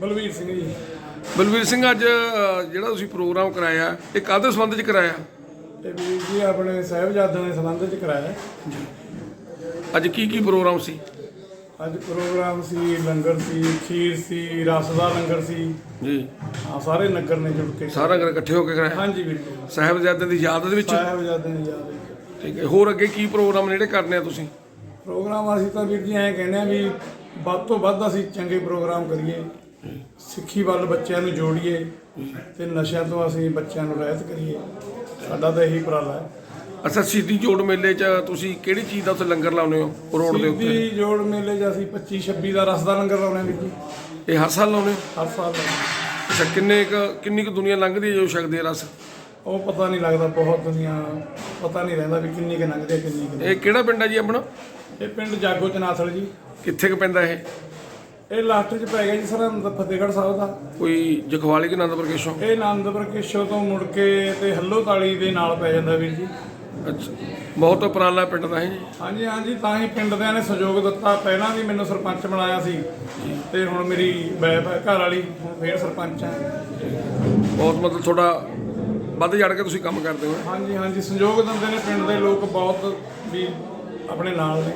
ਬਲਵੀਰ ਸਿੰਘ ਜੀ। ਬਲਵੀਰ ਸਿੰਘ ਅੱਜ ਅ, ਜਿਹੜਾ ਤੁਸੀਂ ਪ੍ਰੋਗਰਾਮ ਕਰਾਇਆ ਇਹ ਕਾਹਦੇ ਸੰਬੰਧ 'ਚ ਕਰਾਇਆ? ਤੇ ਵੀਰ ਜੀ ਆਪਣੇ ਸਾਹਿਬਜ਼ਾਦਿਆਂ ਦੇ ਸੰਬੰਧ ਚ ਕਰਾਇਆ। ਅੱਜ ਕੀ ਕੀ ਪ੍ਰੋਗਰਾਮ ਸੀ? ਅੱਜ ਪ੍ਰੋਗਰਾਮ ਸੀ ਲੰਗਰ ਸੀ ਖੀਰ ਸੀ ਰਸ ਦਾ ਲੰਗਰ ਸੀ। ਜੀ। ਆ ਸਾਰੇ ਨਗਰ ਨੇ ਜੁੜ ਕੇ ਸਾਰਾ ਘਰ ਇਕੱਠੇ ਹੋ ਕੇ ਕਰਾਇਆ? ਹਾਂਜੀ ਵੀਰ ਜੀ। ਸਾਹਿਬਜ਼ਾਦਿਆਂ ਦੀ ਯਾਦ ਦੇ ਵਿੱਚ? ਸਾਹਿਬਜ਼ਾਦਿਆਂ ਦੀ ਯਾਦ ਵਿੱਚ। ਠੀਕ ਹੈ ਹੋਰ ਅੱਗੇ ਕੀ ਪ੍ਰੋਗਰਾਮ ਜਿਹੜੇ ਕਰਨੇ ਆ ਤੁਸੀਂ? ਪ੍ਰੋਗਰਾਮ ਅਸੀਂ ਤਾਂ ਵੀਰ ਜੀ ਐਂ ਕਹਿੰਦੇ ਆ ਵੀ ਵੱਧ ਤੋਂ ਵੱਧ ਅਸੀਂ ਚੰਗੇ ਪ੍ਰੋਗਰਾਮ ਕਰੀਏ। ਸਿੱਖੀ ਵੱਲ ਬੱਚਿਆਂ ਨੂੰ ਜੋੜੀਏ ਤੇ ਨਸ਼ਿਆਂ ਤੋਂ ਅਸੀਂ ਬੱਚਿਆਂ ਨੂੰ ਰਹਿਤ ਕਰੀਏ। ਸਾਡਾ ਤਾਂ ਇਹੀ ਉਪਰਾਲਾ ਹੈ। ਅੱਛਾ ਸਿੱਧੀ ਜੋੜ ਮੇਲੇ 'ਚ ਤੁਸੀਂ ਕਿਹੜੀ ਚੀਜ਼ ਦਾ ਉੱਥੇ ਲੰਗਰ ਲਾਉਨੇ ਹੋ? ਰੋਡ ਦੇ ਉੱਤੇ? ਸਿੱਧੀ ਜੋੜ ਮੇਲੇ 'ਚ ਅਸੀਂ 25 26 ਦਾ ਰਸ ਦਾ ਲੰਗਰ ਲਾਉਣੇ ਵੀਰ ਜੀ। ਇਹ ਹਰ ਸਾਲ ਲਾਉਨੇ ਹੋ? ਹਰ ਸਾਲ ਲਾਉਂਦੇ ਹਾਂ। ਅੱਛਾ ਕਿੰਨੇ ਕੁ ਕਿੰਨੀ ਕੁ ਦੁਨੀਆ ਲੰਘਦੀ ਹੈ ਜੋ ਛਕਦੀ ਹੈ ਰਸ? ਉਹ ਪਤਾ ਨਹੀਂ ਲੱਗਦਾ ਬਹੁਤ ਦੁਨੀਆ ਪਤਾ ਨਹੀਂ ਰਹਿੰਦਾ ਵੀ ਕਿੰਨੀ ਕੁ ਲੰਘਦੇ ਕਿੰਨੀ ਕੁ ਨਹੀਂ। ਇਹ ਕਿਹੜਾ ਪਿੰਡ ਹੈ ਜੀ ਆਪਣਾ? ਇਹ ਪਿੰਡ ਜਾਗੋ ਚਨਾਥਲ ਜੀ। ਕਿੱਥੇ ਕੁ ਪੈਂਦਾ ਇਹ? ਇਹ ਲਾਸਟ 'ਚ ਪੈ ਗਿਆ ਜੀ ਸਰਹੰਦ ਫਤਿਹਗੜ੍ਹ ਸਾਹਿਬ ਦਾ। ਕੋਈ ਜਖਵਾਲੀ ਕਿ ਆਨੰਦਪੁਰ ਕੇਸ਼ੋਂ ਇਹ ਆਨੰਦਪੁਰ ਕੇਸ਼ੋ ਤੋਂ ਮੁੜ ਕੇ ਤੇ ਹੱਲੋ ਤਾਲੀ ਦੇ ਨਾਲ ਪੈ ਜਾਂਦਾ ਵੀਰ ਜੀ। ਅੱਛਾ। ਬਹੁਤ ਉਪਰਾਲਾ ਪਿੰਡ ਦਾ ਹੈ ਜੀ। ਹਾਂਜੀ ਹਾਂਜੀ ਤਾਂ ਹੀ ਪਿੰਡ ਦਿਆਂ ਨੇ ਸਹਿਯੋਗ ਦਿੱਤਾ। ਪਹਿਲਾਂ ਵੀ ਮੈਨੂੰ ਸਰਪੰਚ ਬਣਾਇਆ ਸੀ ਤੇ ਹੁਣ ਮੇਰੀ ਵਾਈਫ ਹੈ ਘਰ ਵਾਲੀ ਹੁਣ ਫੇਰ ਸਰਪੰਚ ਹੈ। ਬਹੁਤ ਮਤਲਬ ਤੁਹਾਡਾ ਵੱਧ ਚੜ ਕੇ ਤੁਸੀਂ ਕੰਮ ਕਰਦੇ ਹੋ। ਹਾਂਜੀ ਹਾਂਜੀ ਸਹਿਯੋਗ ਦਿੰਦੇ ਨੇ ਪਿੰਡ ਦੇ ਲੋਕ ਬਹੁਤ ਵੀ ਆਪਣੇ ਨਾਲ ਨੇ।